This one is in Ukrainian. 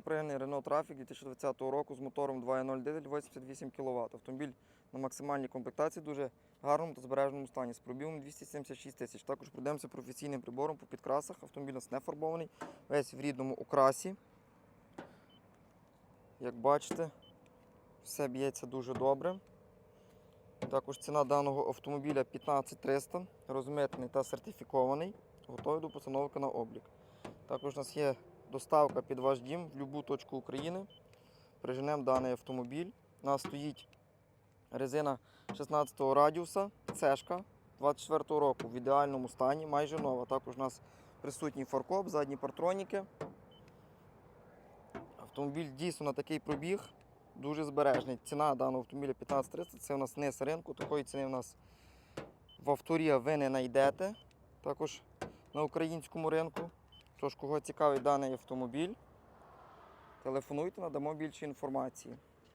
Пригнаний Renault Traffic 2020 року з мотором 2.0 дизель 88 кВт. Автомобіль на максимальній комплектації, дуже гарному та збереженому стані. З пробігом 276 тисяч. Також пройдемося професійним прибором по підкрасах. Автомобіль у нас не фарбований, весь в рідному окрасі. Як бачите, все б'ється дуже добре. Також ціна даного автомобіля 15300, розмитний та сертифікований, готовий до постановки на облік. Також у нас є доставка під ваш дім в будь-яку точку України. Приженемо даний автомобіль. У нас стоїть резина 16 радіуса, цешка 24 року в ідеальному стані, майже нова. Також у нас присутній фаркоп, задні партроніки. Автомобіль дійсно на такий пробіг, дуже збережний. Ціна даного автомобіля 15300, це у нас низ ринку, такої ціни у нас в авторія ви не знайдете. Також на українському ринку. Тож, кого цікавить даний автомобіль, телефонуйте, надамо більше інформації.